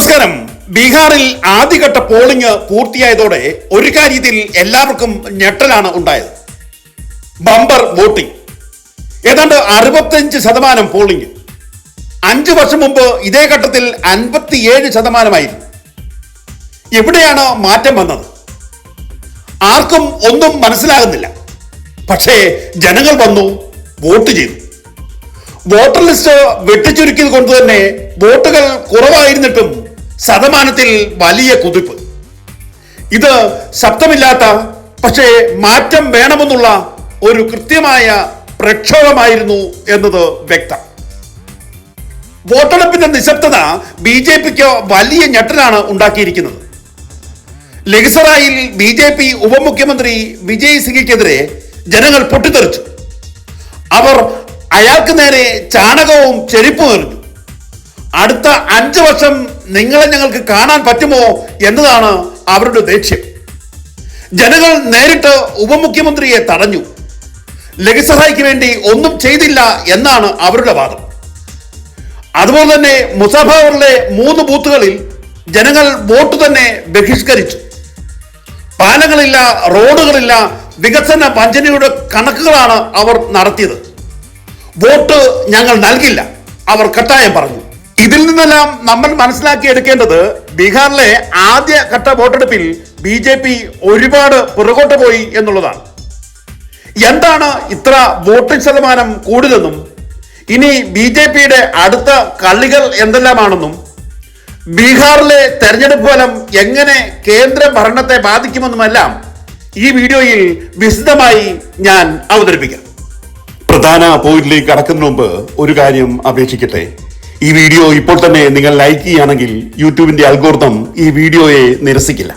നമസ്കാരം. ബീഹാറിൽ ആദ്യഘട്ട പോളിംഗ് പൂർത്തിയായതോടെ ഒരു കാര്യത്തിൽ എല്ലാവർക്കും ഞെട്ടലാണ് ഉണ്ടായത്. Bumper voting. ഏതാണ്ട് അറുപത്തഞ്ച് ശതമാനം പോളിംഗ് അഞ്ച് വർഷം മുമ്പ് ഇതേ ഘട്ടത്തിൽ അൻപത്തിയേഴ് ശതമാനമായിരുന്നു. എവിടെയാണ് മാറ്റം വന്നത്? ആർക്കും ഒന്നും മനസ്സിലാകുന്നില്ല. പക്ഷേ ജനങ്ങൾ വന്നു വോട്ട് ചെയ്തു. വോട്ടർ ലിസ്റ്റ് വെട്ടിച്ചുരുക്കിയത് കൊണ്ട് തന്നെ വോട്ടുകൾ കുറവായിരുന്നിട്ടും ശതമാനത്തിൽ വലിയ കുതിപ്പ്. ഇത് ശബ്ദമില്ലാത്ത പക്ഷേ മാറ്റം വേണമെന്നുള്ള ഒരു കൃത്യമായ പ്രക്ഷോഭമായിരുന്നു എന്നത് വ്യക്തം. വോട്ടെടുപ്പിന്റെ നിശബ്ദത ബി ജെ പിക്ക് വലിയ ഞെട്ടലാണ് ഉണ്ടാക്കിയിരിക്കുന്നത്. ലഹിസറായിൽ ബി ജെ പി ഉപമുഖ്യമന്ത്രി വിജയ് സിംഗിക്കെതിരെ ജനങ്ങൾ പൊട്ടിത്തെറിച്ചു. അവർ അയാൾക്ക് നേരെ ചാണകവും ചെരുപ്പും എറിഞ്ഞു. അടുത്ത അഞ്ച് വർഷം നിങ്ങളെ ഞങ്ങൾക്ക് കാണാൻ പറ്റുമോ എന്നതാണ് അവരുടെ ദേഷ്യം. ജനങ്ങൾ നേരിട്ട് ഉപമുഖ്യമന്ത്രിയെ തടഞ്ഞു. ലഘുസഹായിക്ക് വേണ്ടി ഒന്നും ചെയ്തില്ല എന്നാണ് അവരുടെ വാദം. അതുപോലെ തന്നെ മുസാഫറിലെ മൂന്ന് ബൂത്തുകളിൽ ജനങ്ങൾ വോട്ട് തന്നെ ബഹിഷ്കരിച്ചു. പാലങ്ങളില്ല റോഡുകളില്ല വികസന വഞ്ചനയുടെ കണക്കുകളാണ് അവർ നടത്തിയത്. വോട്ട് ഞങ്ങൾ നൽകില്ല അവർ കട്ടായം പറഞ്ഞു. ഇതിൽ നിന്നെല്ലാം നമ്മൾ മനസ്സിലാക്കിയെടുക്കേണ്ടത് ബീഹാറിലെ ആദ്യ ഘട്ട വോട്ടെടുപ്പിൽ ബി ജെ പി ഒരുപാട് പുറകോട്ട് പോയി എന്നുള്ളതാണ്. എന്താണ് ഇത്ര വോട്ടിംഗ് ശതമാനം കൂടുതലെന്നും ഇനി ബി ജെ പിയുടെ അടുത്ത കളികൾ എന്തെല്ലാമാണെന്നും ബീഹാറിലെ തെരഞ്ഞെടുപ്പ് ഫലം എങ്ങനെ കേന്ദ്ര ഭരണത്തെ ബാധിക്കുമെന്നുമെല്ലാം ഈ വീഡിയോയിൽ വിശദമായി ഞാൻ അവതരിപ്പിക്കാം. പ്രധാന പോയിന്റിലേക്ക് കടക്കുന്നതിന് മുമ്പ് ഒരു കാര്യം അപേക്ഷിക്കട്ടെ. ഈ വീഡിയോ ഇപ്പോൾ തന്നെ നിങ്ങൾ ലൈക്ക് ചെയ്യുകയാണെങ്കിൽ യൂട്യൂബിന്റെ അൽഗോർത്തം ഈ വീഡിയോയെ നിരസിക്കില്ല.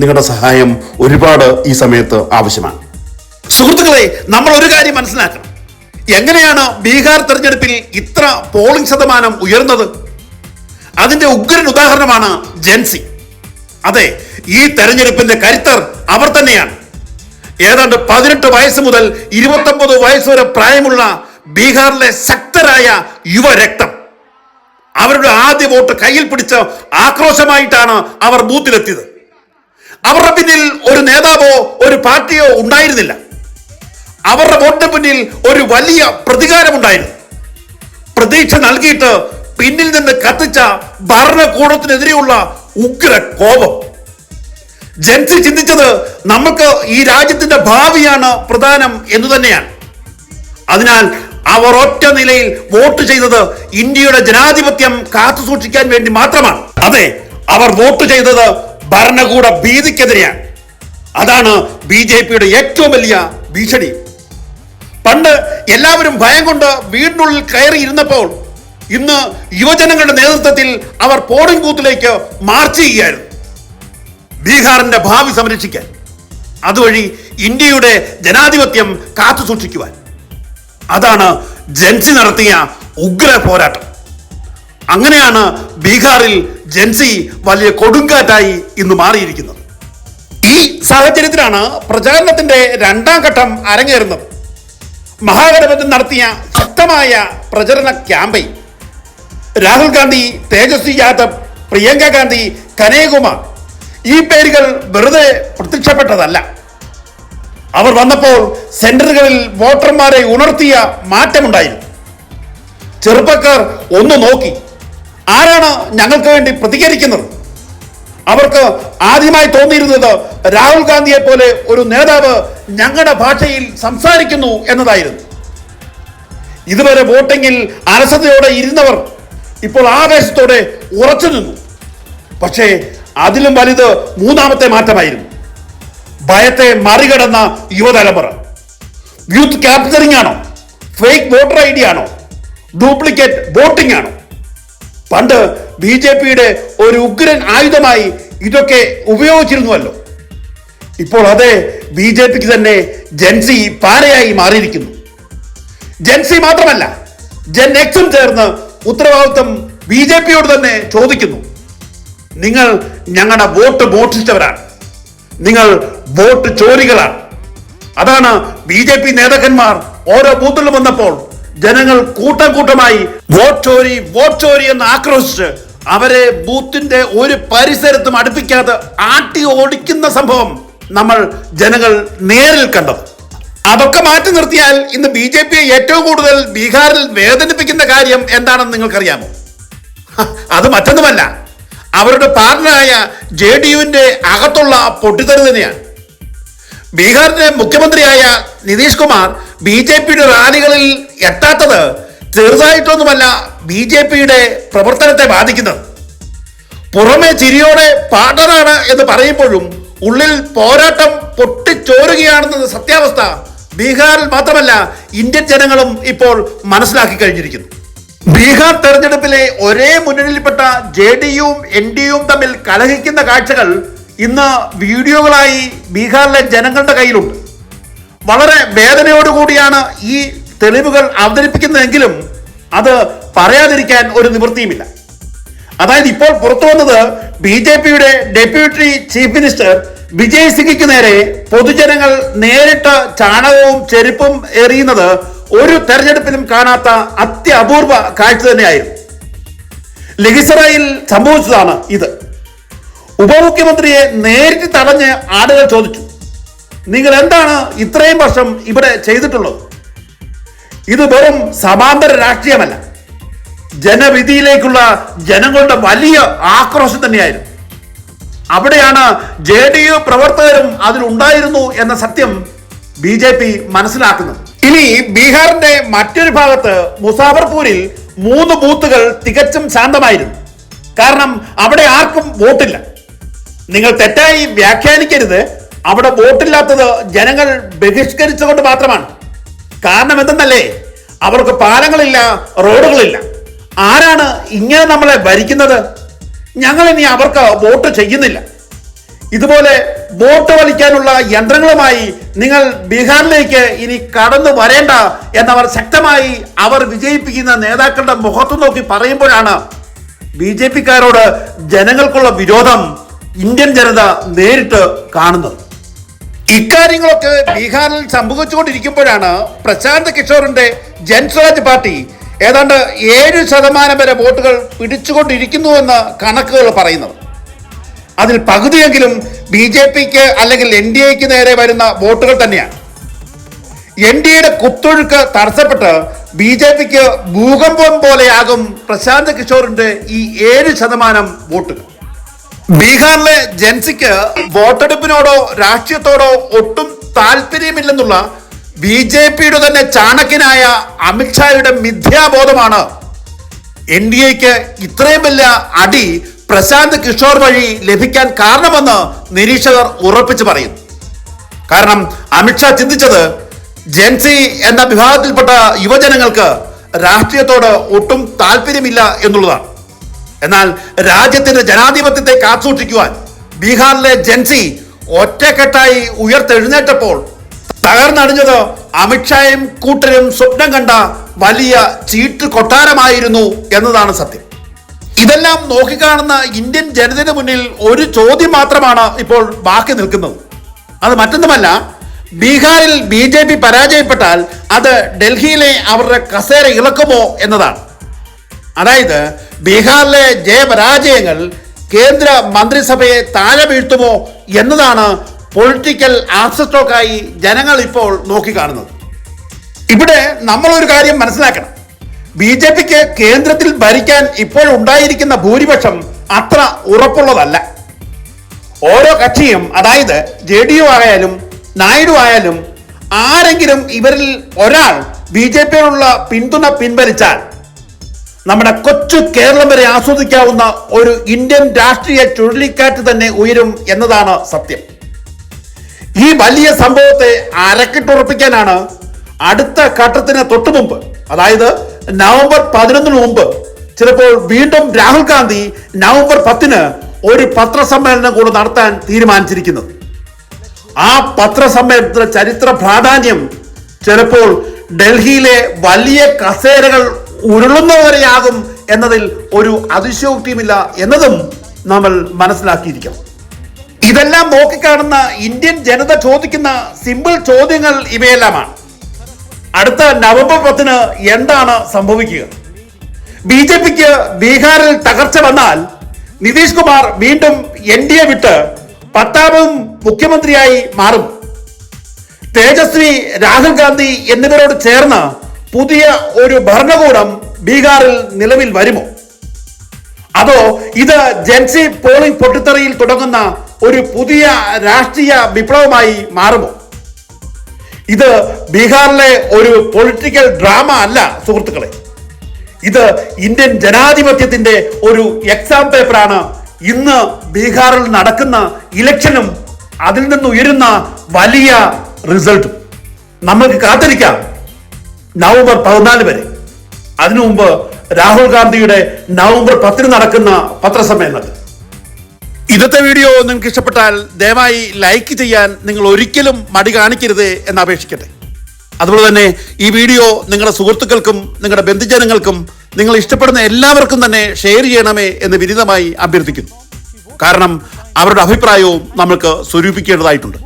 നിങ്ങളുടെ സഹായം ഒരുപാട് ഈ സമയത്ത് ആവശ്യമാണ്. സുഹൃത്തുക്കളെ നമ്മൾ ഒരു കാര്യം മനസ്സിലാക്കണം. എങ്ങനെയാണ് ബീഹാർ തെരഞ്ഞെടുപ്പിൽ ഇത്ര പോളിംഗ് ശതമാനം ഉയർന്നത്? അതിന്റെ ഉഗ്രൻ ഉദാഹരണമാണ് ജെൻസി അതെ ഈ തെരഞ്ഞെടുപ്പിന്റെ കരുത്തർ അവർ തന്നെയാണ്. ഏതാണ്ട് പതിനെട്ട് വയസ്സ് മുതൽ ഇരുപത്തൊമ്പത് വയസ്സ് വരെ പ്രായമുള്ള ബീഹാറിലെ ശക്തരായ യുവരക്തം അവരുടെ ആദ്യ വോട്ട് കയ്യിൽ പിടിച്ച ആക്രോശമായിട്ടാണ് അവർ ബൂത്തിലെത്തിയത്. അവരുടെ പിന്നിൽ ഒരു നേതാവോ ഒരു പാർട്ടിയോ ഉണ്ടായിരുന്നില്ല. അവരുടെ വോട്ടിന് പിന്നിൽ ഒരു വലിയ പ്രതികാരമുണ്ടായിരുന്നു. പ്രതീക്ഷ നൽകിയിട്ട് പിന്നിൽ നിന്ന് കത്തിച്ച ഭരണകൂടത്തിനെതിരെയുള്ള ഉഗ്ര കോപം. ജൻസി ചിന്തിച്ചത് നമുക്ക് ഈ രാജ്യത്തിന്റെ ഭാവിയാണ് പ്രധാനം എന്ന് തന്നെയാണ്. അതിനാൽ അവർ ഒറ്റ നിലയിൽ വോട്ട് ചെയ്തത് ഇന്ത്യയുടെ ജനാധിപത്യം കാത്തു സൂക്ഷിക്കാൻ വേണ്ടി മാത്രമാണ്. അതെ അവർ വോട്ട് ചെയ്തത് ഭരണകൂട ഭീതിക്കെതിരെയാണ്. അതാണ് ബി ജെ പിയുടെ ഏറ്റവും വലിയ ഭീഷണി. പണ്ട് എല്ലാവരും ഭയം കൊണ്ട് വീടിനുള്ളിൽ കയറി ഇരുന്നപ്പോൾ ഇന്ന് യുവജനങ്ങളുടെ നേതൃത്വത്തിൽ അവർ പോളിംഗ് ബൂത്തിലേക്ക് മാർച്ച് ചെയ്യുകയായിരുന്നു. ബീഹാറിന്റെ ഭാവി സംരക്ഷിക്കാൻ. അതുവഴി ഇന്ത്യയുടെ ജനാധിപത്യം കാത്തു സൂക്ഷിക്കുവാൻ. അതാണ് ജൻസി നടത്തിയ ഉഗ്ര പോരാട്ടം. അങ്ങനെയാണ് ബീഹാറിൽ ജൻസി വലിയ കൊടുങ്കാറ്റായി ഇന്ന് മാറിയിരിക്കുന്നത്. ഈ സാഹചര്യത്തിലാണ് പ്രചാരണത്തിന്റെ രണ്ടാം ഘട്ടം അരങ്ങേറുന്നത്. മഹാഗഠബന്ധൻ നടത്തിയ ശക്തമായ പ്രചരണ ക്യാമ്പയിൻ. രാഹുൽ ഗാന്ധി തേജസ്വി യാദവ് പ്രിയങ്ക ഗാന്ധി കനയകുമാർ ഈ പേരുകൾ വെറുതെ പ്രത്യക്ഷപ്പെട്ടതല്ല. അവർ വന്നപ്പോൾ സെന്ററുകളിൽ വോട്ടർമാരെ ഉണർത്തിയ മാറ്റമുണ്ടായിരുന്നു. ചെറുപ്പക്കാർ ഒന്ന് നോക്കി. ആരാണ് ഞങ്ങൾക്ക് വേണ്ടി പ്രതികരിക്കുന്നത്? അവർക്ക് ആദ്യമായി തോന്നിയിരുന്നത് രാഹുൽ ഗാന്ധിയെ പോലെ ഒരു നേതാവ് ഞങ്ങളുടെ ഭാഷയിൽ സംസാരിക്കുന്നു എന്നതായിരുന്നു. ഇതുവരെ വോട്ടിങ്ങിൽ അലസതയോടെ ഇരുന്നവർ ഇപ്പോൾ ആവേശത്തോടെ ഉറച്ചു നിന്നു. പക്ഷേ അതിലും വലുത് മൂന്നാമത്തെ മാറ്റമായിരുന്നു. ഭയത്തെ മറികടന്ന യുവതലമുറ. യൂത്ത് ക്യാപ്ചറിംഗ് ആണോ? ഫേക്ക് വോട്ടർ ഐ ഡി ആണോ? ഡ്യൂപ്ലിക്കേറ്റ് വോട്ടിംഗ് ആണോ? പണ്ട് ബി ജെ പിയുടെ ഒരു ഉഗ്രൻ ആയുധമായി ഇതൊക്കെ ഉപയോഗിച്ചിരുന്നുവല്ലോ. ഇപ്പോൾ അതേ ബി ജെ പിക്ക് തന്നെ ജൻസി പാരയായി മാറിയിരിക്കുന്നു. ജൻസി മാത്രമല്ല ജൻ എക്സും ചേർന്ന് ഉത്തരവാദിത്വം ബി ജെ പിയോട് തന്നെ ചോദിക്കുന്നു. നിങ്ങൾ ഞങ്ങളുടെ വോട്ട് മോഷ്ടിച്ചവരാണ്. നിങ്ങൾ വോട്ട് ചോരികളാണ്. അതാണ് ബി ജെ പി നേതാക്കന്മാർ ഓരോ ബൂത്തിലും വന്നപ്പോൾ ജനങ്ങൾ കൂട്ടം കൂട്ടമായി വോട്ട് ചോരി വോട്ട് ചോരി എന്ന് ആക്രോശിച്ച് അവരെ ബൂത്തിന്റെ ഒരു പരിസരത്തും അടുപ്പിക്കാതെ ആട്ടി ഓടിക്കുന്ന സംഭവം നമ്മൾ ജനങ്ങൾ നേരിൽ കണ്ടത്. അതൊക്കെ മാറ്റി നിർത്തിയാൽ ഇന്ന് ബി ജെ പിയെ ഏറ്റവും കൂടുതൽ ബീഹാറിൽ വേദനിപ്പിക്കുന്ന കാര്യം എന്താണെന്ന് നിങ്ങൾക്കറിയാമോ? അത് മറ്റൊന്നുമല്ല. അവരുടെ പാർട്ടനായ ജെ ഡി യുവിന്റെ അകത്തുള്ള പൊട്ടിത്തെറി തന്നെയാണ്. ബീഹാറിന്റെ മുഖ്യമന്ത്രിയായ നിതീഷ് കുമാർ ബി ജെ പിയുടെ റാലികളിൽ എത്താത്തത് ചെറുതായിട്ടൊന്നുമല്ല ബി ജെ പിയുടെ പ്രവർത്തനത്തെ ബാധിക്കുന്നത്. പുറമെ ചിരിയോടെ പാർട്ടനാണ് എന്ന് പറയുമ്പോഴും ഉള്ളിൽ പോരാട്ടം പൊട്ടിച്ചോരുകയാണെന്നത് സത്യാവസ്ഥ ബീഹാറിൽ മാത്രമല്ല ഇന്ത്യൻ ജനങ്ങളും ഇപ്പോൾ മനസ്സിലാക്കി കഴിഞ്ഞിരിക്കുന്നു. ബീഹാർ തെരഞ്ഞെടുപ്പിലെ ഒരേ മുന്നണിയിൽപ്പെട്ട ജെ ഡി യുവും എൻ ഡി യുവും തമ്മിൽ കലഹിക്കുന്ന കാഴ്ചകൾ ഇന്ന് വീഡിയോകളായി ബീഹാറിലെ ജനങ്ങളുടെ കയ്യിലുണ്ട്. വളരെ വേദനയോടുകൂടിയാണ് ഈ തെളിവുകൾ അവതരിപ്പിക്കുന്നതെങ്കിലും അത് പറയാതിരിക്കാൻ ഒരു നിവൃത്തിയുമില്ല. അതായത് ഇപ്പോൾ പുറത്തു വന്നത് ബി ജെ പിയുടെ ഡെപ്യൂട്ടി ചീഫ് മിനിസ്റ്റർ വിജയ് സിംഗിക്ക് നേരെ പൊതുജനങ്ങൾ നേരിട്ട് ചാണകവും ചെരുപ്പും എറിയുന്നത് ഒരു തെരഞ്ഞെടുപ്പിലും കാണാത്ത അത്യപൂർവ കാഴ്ച തന്നെയായിരുന്നു. ലഹിസറയിൽ സംഭവിച്ചതാണ് ഇത്. ഉപമുഖ്യമന്ത്രിയെ നേരിട്ട് തടഞ്ഞ് ആളുകൾ ചോദിച്ചു നിങ്ങൾ എന്താണ് ഇത്രയും വർഷം ഇവിടെ ചെയ്തിട്ടുള്ളത്? ഇത് വെറും സമാന്തര രാഷ്ട്രീയമല്ല. ജനവിധിയിലേക്കുള്ള ജനങ്ങളുടെ വലിയ ആക്രോശം തന്നെയായിരുന്നു. അവിടെയാണ് ജെ ഡി യു പ്രവർത്തകരും അതിലുണ്ടായിരുന്നു എന്ന സത്യം ബി ജെ പി മനസ്സിലാക്കുന്നത്. ഇനി ബീഹാറിന്റെ മറ്റൊരു ഭാഗത്ത് മുസാഫർപൂരിൽ മൂന്ന് ബൂത്തുകൾ തികച്ചും ശാന്തമായിരുന്നു. കാരണം അവിടെ ആർക്കും വോട്ടില്ല. നിങ്ങൾ തെറ്റായി വ്യാഖ്യാനിക്കരുത്. അവിടെ വോട്ടില്ലാത്തത് ജനങ്ങൾ ബഹിഷ്കരിച്ചുകൊണ്ട് മാത്രമാണ്. കാരണം എന്തെന്നല്ലേ? അവർക്ക് പാലങ്ങളില്ല റോഡുകളില്ല. ആരാണ് ഇങ്ങനെ നമ്മളെ ഭരിക്കുന്നത്? ഞങ്ങൾ ഇനി അവർക്ക് വോട്ട് ചെയ്യുന്നില്ല. ഇതുപോലെ വോട്ട് വലിക്കാനുള്ള യന്ത്രങ്ങളുമായി നിങ്ങൾ ബീഹാറിലേക്ക് ഇനി കടന്നു വരേണ്ട എന്നവർ ശക്തമായി അവർ വിജയിപ്പിക്കുന്ന നേതാക്കളുടെ മുഖത്ത് നോക്കി പറയുമ്പോഴാണ് ബി ജെ പിക്കാരോട് ജനങ്ങൾക്കുള്ള വിരോധം ഇന്ത്യൻ ജനത നേരിട്ട് കാണുന്നത്. ഇക്കാര്യങ്ങളൊക്കെ ബീഹാറിൽ സംഭവിച്ചുകൊണ്ടിരിക്കുമ്പോഴാണ് പ്രശാന്ത് കിഷോറിന്റെ ജൻസ്വരാജ് പാർട്ടി ഏതാണ്ട് ഏഴ് ശതമാനം വരെ വോട്ടുകൾ പിടിച്ചുകൊണ്ടിരിക്കുന്നുവെന്ന് കണക്കുകൾ പറയുന്നത്. അതിൽ പകുതിയെങ്കിലും ബി ജെ പിക്ക് അല്ലെങ്കിൽ എൻ ഡി എക്ക് നേരെ വരുന്ന വോട്ടുകൾ തന്നെയാണ്. എൻ ഡി എയുടെ കുത്തൊഴുക്ക് തടസ്സപ്പെട്ട് ബി ജെ പിക്ക് ഭൂകമ്പം പോലെയാകും പ്രശാന്ത് കിഷോറിന്റെ ഈ ഏഴ് ശതമാനം വോട്ടുകൾ. ബീഹാറിലെ ജൻസിക്ക് വോട്ടെടുപ്പിനോടോ രാഷ്ട്രീയത്തോടോ ഒട്ടും താല്പര്യമില്ലെന്നുള്ള ബി ജെ പിയുടെ തന്നെ ചാണക്യനായ അമിത്ഷായുടെ മിഥ്യാബോധമാണ് എൻ ഡി എക്ക് ഇത്രയും വലിയ അടി പ്രശാന്ത് കിഷോർ വഴി ലഭിക്കാൻ കാരണമെന്ന് നിരീക്ഷകർ ഉറപ്പിച്ചു പറയുന്നു കാരണം അമിത്ഷാ ചിന്തിച്ചത് ജെൻസി എന്ന വിഭാഗത്തിൽപ്പെട്ട യുവജനങ്ങൾക്ക് രാഷ്ട്രീയത്തോട് ഒട്ടും താല്പര്യമില്ല എന്നുള്ളതാണ്. എന്നാൽ രാജ്യത്തിന്റെ ജനാധിപത്യത്തെ കാത്തുസൂക്ഷിക്കുവാൻ ബീഹാറിലെ ജൻസി ഒറ്റക്കെട്ടായി ഉയർത്തെഴുന്നേറ്റപ്പോൾ തകർന്നടിഞ്ഞത് അമിത്ഷായും കൂട്ടരും സ്വപ്നം കണ്ട വലിയ ചീട്ട് കൊട്ടാരമായിരുന്നു എന്നതാണ് സത്യം. ഇതെല്ലാം നോക്കിക്കാണുന്ന ഇന്ത്യൻ ജനതയുടെ മുന്നിൽ ഒരു ചോദ്യം മാത്രമാണ് ഇപ്പോൾ ബാക്കി നിൽക്കുന്നത്. അത് മറ്റൊന്നുമല്ല ബീഹാറിൽ ബി ജെ പി പരാജയപ്പെട്ടാൽ അത് ഡൽഹിയിലെ അവരുടെ കസേര ഇളക്കുമോ എന്നതാണ്. അതായത് ബീഹാറിലെ ജയപരാജയങ്ങൾ കേന്ദ്ര മന്ത്രിസഭയെ താഴെ വീഴ്ത്തുമോ എന്നതാണ് പൊളിറ്റിക്കൽ ആക്സസ്റ്റോക്കായി ജനങ്ങൾ ഇപ്പോൾ നോക്കിക്കാണുന്നത്. ഇവിടെ നമ്മളൊരു കാര്യം മനസ്സിലാക്കണം. ബി ജെ പിക്ക് കേന്ദ്രത്തിൽ ഭരിക്കാൻ ഇപ്പോൾ ഉണ്ടായിരിക്കുന്ന ഭൂരിപക്ഷം അത്ര ഉറപ്പുള്ളതല്ല. ഓരോ കക്ഷിയും അതായത് ജെ ഡി യു ആയാലും നായിഡു ആയാലും ആരെങ്കിലും ഇവരിൽ ഒരാൾ ബി ജെ പിയോടുള്ള പിന്തുണ പിൻവലിച്ചാൽ നമ്മുടെ കൊച്ചു കേരളം വരെ ആസ്വദിക്കാവുന്ന ഒരു ഇന്ത്യൻ രാഷ്ട്രീയ ചുഴലിക്കാറ്റ് തന്നെ ഉയരും എന്നതാണ് സത്യം. ഈ വലിയ സംഭവത്തെ അരക്കിട്ടുറപ്പിക്കാനാണ് അടുത്ത ഘട്ടത്തിന് തൊട്ടുമുമ്പ് അതായത് നവംബർ പതിനൊന്നിന് മുമ്പ് ചിലപ്പോൾ വീണ്ടും രാഹുൽ ഗാന്ധി നവംബർ പത്തിന് ഒരു പത്രസമ്മേളനം കൂടെ നടത്താൻ തീരുമാനിച്ചിരിക്കുന്നത്. ആ പത്രസമ്മേളനത്തിന്റെ ചരിത്ര പ്രാധാന്യം ചിലപ്പോൾ ഡൽഹിയിലെ വലിയ കസേരകൾ ഉരുളുന്നവരെയാകും എന്നതിൽ ഒരു അതിശയോക്തിയുമില്ല എന്നതും നമ്മൾ മനസ്സിലാക്കിയിരിക്കണം. ഇതെല്ലാം നോക്കിക്കാണുന്ന ഇന്ത്യൻ ജനത ചോദിക്കുന്ന സിമ്പിൾ ചോദ്യങ്ങൾ ഇവയെല്ലാമാണ്. അടുത്ത നവംബർ പത്തിന് എന്താണ് സംഭവിക്കുക? ബി ജെ പിക്ക് ബീഹാറിൽ തകർച്ച വന്നാൽ നിതീഷ് കുമാർ വീണ്ടും എൻ ഡി എ വിട്ട് പത്താമതും മുഖ്യമന്ത്രിയായി മാറും. തേജസ്വി രാഹുൽ ഗാന്ധി എന്നിവരോട് ചേർന്ന് പുതിയ ഒരു ഭരണകൂടം ബീഹാറിൽ നിലവിൽ വരുമോ? അതോ ഇത് ജൻസി പോളിംഗ് പൊട്ടിത്തെറിയിൽ തുടങ്ങുന്ന ഒരു പുതിയ രാഷ്ട്രീയ വിപ്ലവമായി മാറുമോ? ഇത് ബീഹാറിലെ ഒരു പൊളിറ്റിക്കൽ ഡ്രാമ അല്ല സുഹൃത്തുക്കളെ. ഇത് ഇന്ത്യൻ ജനാധിപത്യത്തിന്റെ ഒരു എക്സാം പേപ്പറാണ് ഇന്ന് ബീഹാറിൽ നടക്കുന്ന ഇലക്ഷനും അതിൽ നിന്ന് ഉയരുന്ന വലിയ റിസൾട്ടും നമ്മൾക്ക് കാത്തിരിക്കാം. നവംബർ പതിനാല് വരെ. അതിനു മുമ്പ് രാഹുൽ ഗാന്ധിയുടെ നവംബർ പത്തിന് നടക്കുന്ന പത്രസമ്മേളനത്തിൽ. ഇന്നത്തെ വീഡിയോ നിങ്ങൾക്ക് ഇഷ്ടപ്പെട്ടാൽ ദയവായി ലൈക്ക് ചെയ്യാൻ നിങ്ങൾ ഒരിക്കലും മടി കാണിക്കരുത് എന്ന് അപേക്ഷിക്കട്ടെ. അതുപോലെ തന്നെ ഈ വീഡിയോ നിങ്ങളുടെ സുഹൃത്തുക്കൾക്കും നിങ്ങളുടെ ബന്ധുജനങ്ങൾക്കും നിങ്ങൾ ഇഷ്ടപ്പെടുന്ന എല്ലാവർക്കും തന്നെ ഷെയർ ചെയ്യണമേ എന്ന് വിനിതമായി അഭ്യർത്ഥിക്കുന്നു. കാരണം അവരുടെ അഭിപ്രായവും നമ്മൾക്ക് സ്വരൂപിക്കേണ്ടതായിട്ടുണ്ട്.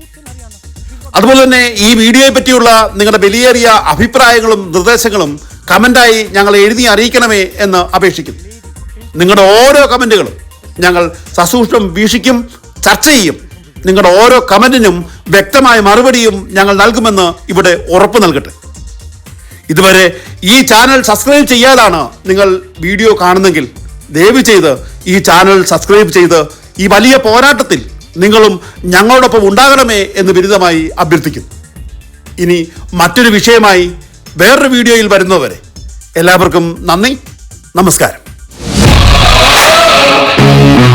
അതുപോലെ തന്നെ ഈ വീഡിയോയെ പറ്റിയുള്ള നിങ്ങളുടെ വിലയേറിയ അഭിപ്രായങ്ങളും നിർദ്ദേശങ്ങളും കമന്റായി ഞങ്ങൾ എഴുതി അറിയിക്കണമേ എന്ന് അപേക്ഷിക്കുന്നു. നിങ്ങളുടെ ഓരോ കമന്റുകളും ഞങ്ങൾ സസൂക്ഷ്മം വീക്ഷിക്കും ചർച്ച ചെയ്യും. നിങ്ങളുടെ ഓരോ കമന്റിനും വ്യക്തമായ മറുപടിയും ഞങ്ങൾ നൽകുമെന്ന് ഇവിടെ ഉറപ്പ് നൽകട്ടെ. ഇതുവരെ ഈ ചാനൽ സബ്സ്ക്രൈബ് ചെയ്യാതാണ് നിങ്ങൾ വീഡിയോ കാണുന്നെങ്കിൽ ദയവ് ചെയ്ത് ഈ ചാനൽ സബ്സ്ക്രൈബ് ചെയ്ത് ഈ വലിയ പോരാട്ടത്തിൽ നിങ്ങളും ഞങ്ങളോടൊപ്പം ഉണ്ടാകണമേ എന്ന് ബിരുദമായി അഭ്യർത്ഥിക്കുന്നു ഇനി മറ്റൊരു വിഷയമായി വേറൊരു വീഡിയോയിൽ വരുന്നവരെ എല്ലാവർക്കും നന്ദി നമസ്കാരം. Thank you.